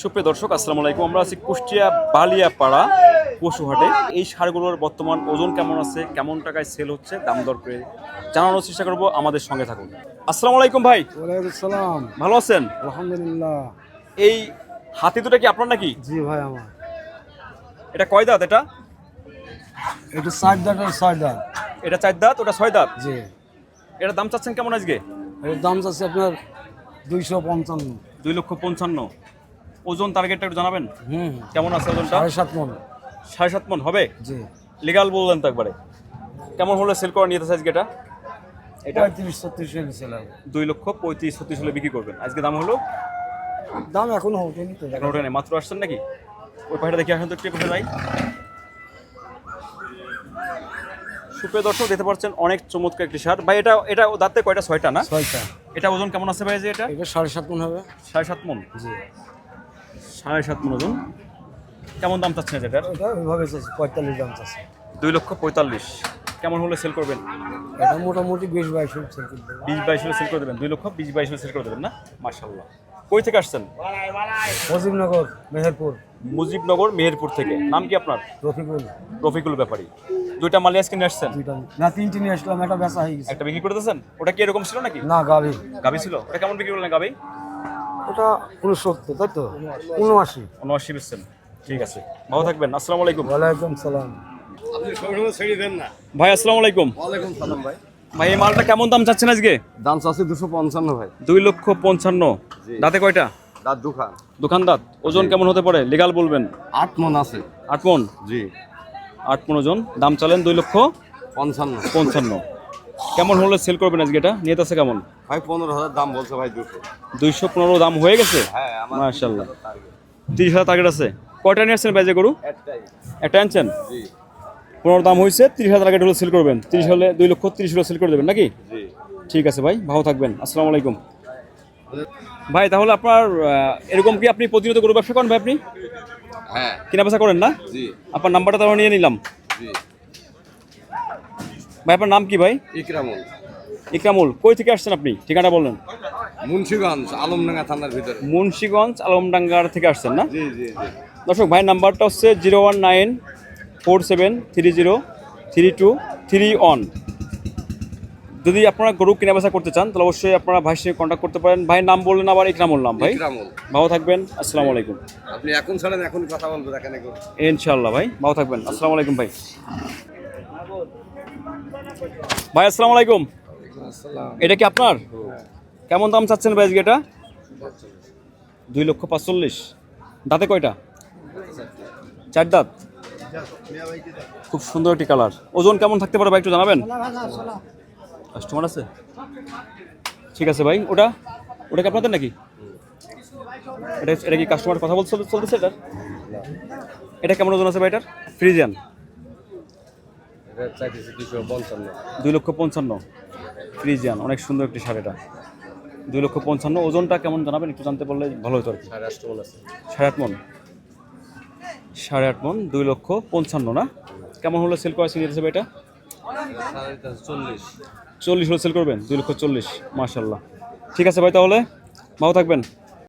সুপ্রিয় দর্শক আসসালামু আলাইকুম। আমরা আছি কুষ্টিয়া বালিয়াপাড়া পশুহাটে। এই সারগুলোর বর্তমান ওজন কেমন আছে কেমন টাকায় সেল হচ্ছে দাম দর করে জানানোর চেষ্টা করব। আমাদের সঙ্গে থাকুন। আসসালামু আলাইকুম ভাই। সালাম। ভালো আছেন? আলহামদুলিল্লাহ। এই হাতি দুটা কি আপনার নাকি? জি ভাই আমার। এটা কয় দাঁত এটা? এটা ষাট দাঁত আর ষাট দাঁত। এটা চার দাঁত ওটা ছয় দাঁত? জি। এটা দাম চাচ্ছেন কেমন আজকে? এর দাম চাচ্ছে আপনার দুইশো পঞ্চান্ন। দুই লক্ষ পঞ্চান্ন। ওজন টার্গেটটা একটু জানাবেন? হুম। কেমন আছে ওজনটা? সাড়ে সাত মন। সাড়ে সাত মন হবে? জি। লিগাল বললেন তো একবারে। কেমন হলে সেল করে নিয়ে আজকে এটা? এটা পঁয়ত্রিশ ছত্রিশ ছিলাম দুই লক্ষ পঁয়ত্রিশ ছত্রিশ হলে বিক্রি করবেন। আজকে দাম হলো? দাম এখনও ওঠেনি তো। এখন ওটা নেই মাত্র আসছেন নাকি? ওই পাখিটা দেখি আসেন তো একটু কোথায় ভাই। সুপ্রিয় দর্শক দেখতে পাচ্ছেন অনেক চমৎকার একটি সার। ভাই এটা এটা দাঁতে কয়টা? ছয়টা না? ছয়টা। এটা ওজন কেমন আছে ভাই যে এটা? এটা সাড়ে সাত মন হবে। সাড়ে সাত মন। জি। সাড়ে সাত মন ওজন কেমন দাম চাচ্ছেন এটার ওটা ওইভাবে চাইছি পঁয়তাল্লিশ দাম আছে দুই লক্ষ পঁয়তাল্লিশ। কেমন হলে সেল করবেন? এটা মোটামুটি বিশ বাইশ হলে সেল হবে। বিশ বাইশ হলে সেল করে দেবেন? দুই লক্ষ বিশ বাইশ হলে সেল করে দেবেন না? মার্শাল্লাহ কই থেকে আসছেন? মুজিবনগর মেহেরপুর। মুজিবনগর মেহেরপুর থেকে। নাম কি আপনার? রফিকুল। রফিকুল ব্যাপারী। দুইটা মালিয়াস নিয়ে আসছেন? দুইটা না তিনটে নিয়ে আসলাম একটা বেচা হয়ে গেছে। একটা বিক্রি করে দিয়েছেন ওটা কি এরকম ছিল নাকি? না গাভি। গাবি ছিল? ওটা কেমন বিক্রি করলেন গাবি ওটা উনসত্তর তাই তো? উনআশি। উনআশি বেচছেন। ঠিক আছে। ভালো থাকবেন। আসসালামু আলাইকুম। ওয়ালাইকুম সালাম। ভাই আসসালামু আলাইকুম। ওয়ালাইকুম সালাম ভাই। ভাই এই মালটা কেমন দাম চাচ্ছেন আজকে? দাম চাচ্ছে দুশো পঞ্চান্ন ভাই। দুই লক্ষ পঞ্চান্ন। দাঁতে কয়টা? দাঁত দুখান। দোকান দাঁত। ওজন কেমন হতে পারে? লিগাল বলবেন। আট মন আছে। আট মন? জি। আট মন ওজন। দাম চালেন দুই লক্ষ পঞ্চান্ন। পঞ্চান্ন। কেমন হলে সেল করবেন আজকে এটা? নিয়ে আছে কেমন? ভাই পনেরো হাজার দাম বলছে ভাই দুশো। দুইশো পনেরো দাম হয়ে গেছে? হ্যাঁ মার্শাল্লাহ তিরিশ হাজার টার্গেট আছে। কয়টা নিয়ে আসছেন বাজে গরু? একটা আনছেন? পনেরো দাম হয়েছে তিরিশ হাজার টার্গেট হলে সেল করবেন। তিরিশ হলে দুই লক্ষ তিরিশ হলে সেল করে দেবেন নাকি? ঠিক আছে ভাই ভালো থাকবেন। আসসালামু আলাইকুম। ভাই তাহলে আপনার এরকম কি আপনি প্রতিনিয়ত গরু ব্যবসা করেন ভাই আপনি? হ্যাঁ। কেনা বেচা করেন না? আপনার নাম্বারটা তাহলে নিয়ে নিলাম। জি। ভাই আপনার নাম কি ভাই? ইকরামুল। ইকরামুল কই থেকে আসছেন আপনি? ঠিকানা বললেন মুন্সিগঞ্জ আলমডাঙ্গা থানার ভিতরে। মুন্সিগঞ্জ আলমডাঙ্গার থেকে আসছেন না? জি জি জি। দর্শক ভাই নাম্বারটা হচ্ছে zero one nine four seven three zero three two three one. যদি আপনারা গরু কেনা বেচা করতে চান তাহলে অবশ্যই আপনারা ভাইয়ের সঙ্গে কন্ট্যাক্ট করতে পারেন। ভাই নাম বললেন আবার ইকরামুল নাম ভাই। ইকরামুল। ভালো থাকবেন আসসালামু আলাইকুম। আপনি এখন ছাড়েন এখন কথা বলব দেখেন ইনশাআল্লাহ ভাই। ভালো থাকবেন আসসালামু আলাইকুম ভাই। ভাই আসসালামু আলাইকুম। এটা কি আপনার? কেমন দাম চাচ্ছেন ভাই আজকে এটা? দুই লক্ষ পাঁচচল্লিশ। দাঁতে কয়টা? চার দাঁত। খুব সুন্দর একটি কালার। ওজন কেমন থাকতে পারে ভাই একটু জানাবেন? কাস্টমার আছে? ঠিক আছে ভাই ওটা? ওটা কি আপনাদের নাকি? এটা এটা কি কাস্টমার কথা বলতে চলতেছে এটা এটা কেমন ওজন আছে ভাই এটার? ফ্রিজিয়ান। দুই লক্ষ পঞ্চান্ন। ফ্রিজিয়ান অনেক সুন্দর একটি এটা। দুই লক্ষ পঞ্চান্ন ওজনটা কেমন জানাবেন? একটু জানতে পারলে ভালো হতো আর কি। সাড়ে আটশো মন আছে। সাড়ে আট মন? সাড়ে আট মন দুই লক্ষ পঞ্চান্ন না? কেমন হলে সেল করা সিনিয়র হিসেবে এটা চল্লিশ। চল্লিশ হলে সেল করবেন? দুই লক্ষ চল্লিশ মার্শাল্লাহ ঠিক আছে ভাই তাহলে ভালো থাকবেন।